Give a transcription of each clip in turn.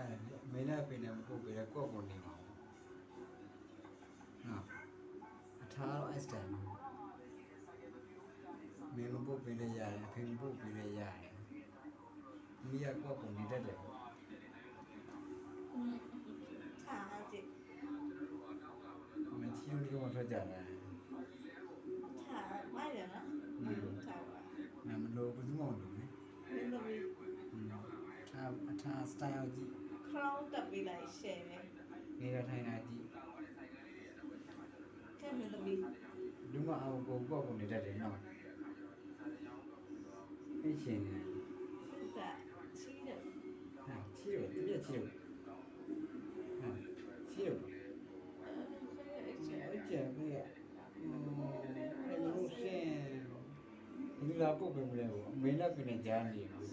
ရတယ်လေမင်းနဲ့ပင်နဲ့မပုတ်ပေးတဲ့ကော့ကုန်နေမှာပေါ့နော်အထားတော့ S တိုင်းမင်းမပုတ်ပေးလဲရတယ်အဖေမပုတ်ပေးလဲရတယ်မိရကော့ကုန်နေတတ်တယ်ပေါ့ထားကြည့်မချီရုံဒီကောင်ထွက်ကြတယ်ထားမိုက်တယ်နော်ထားပါမမလို့ဘူးမလို့လေမင်းတို့ထားအထား style ကြည့် crown တက်ပေးလိုက် share နဲ့နေရထိုင်တာကြည့်ကဲမင်းတို့လူမအောင်ကိုကော့ကုန်နေတတ်တယ်နော်အဲ့ရှင်နေကချီးတယ်ဟာချီရောတပြက်ချီရောဟာချီရောအဲ့အကျယ်ပြည့်အဲ့လိုရှင်းဒီလာပုတ်ပဲမလဲဘူးအမေနဲ့ပြင်နေကြနေဘူး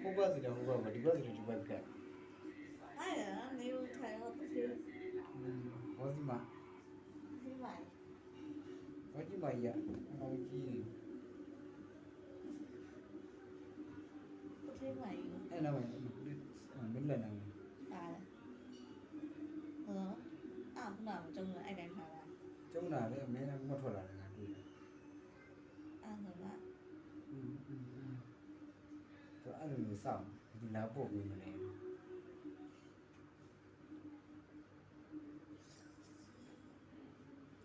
ဟိုဘက်စီတော့ဟိုဘက်ကဒီဘက်စီတော့ဒီဘက် bayar mungkin thế ngoài em là ngoài được bên lần nào bà là hứa à không nào trong người anh đánh phải là trong nào đấy mấy năm một hồi là ngạt rồi à rồi ừ. Thôi ăn người sao, thì lá bộ người mà này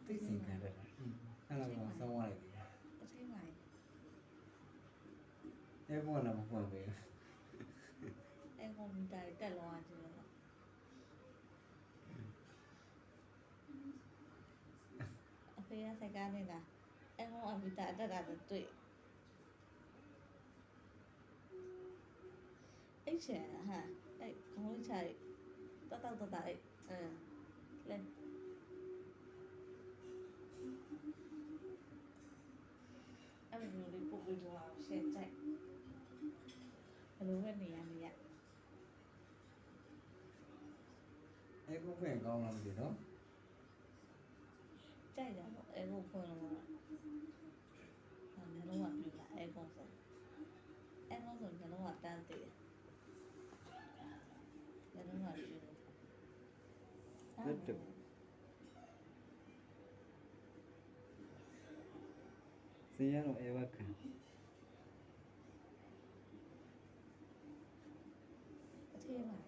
tôi xin cả Ừ. အဲ့လိုမျိုးစောင့်ဒီလာပုတ်ပြီးမလဲသိစင်ခံတယ်အဲ့လိုမျိုးဆောင်းသွားလိုက်ပြီတစ်သေးမိုက်အဲ့ဘောလာမပွင့်ပဲအဲ့ကွန်ပျူတာတက်လောအောင်ကြည့်လို့အဖေကစကားနေတာအဲ့ကွန်ပျူတာတက်တာတွေ့အဲ့ချင်ဟာအဲ့ခေါင်းချိုက်တတ်တော့တတ်အဲ့အဲလဲအဲ့လိုမျိုးလေး ပုတ်ပြီးတော့ရှင်းကြိုက်ဘယ်လိုပဲနေရနေရအဲ့ကိုဖွင့်ကောင်းလားမသိနော်ကြိုက်တယ်ပေါ့အဲကိုဖွင့်လို့အဲ့လုံးဝပြလာအဲကောင်ဆိုအဲကောင်ဆိုညလုံးဝတန်းတည်ညလုံးဝပြလို့ဟုတ်တယ် စင်ရတော့အေဝခံအထင်းပါ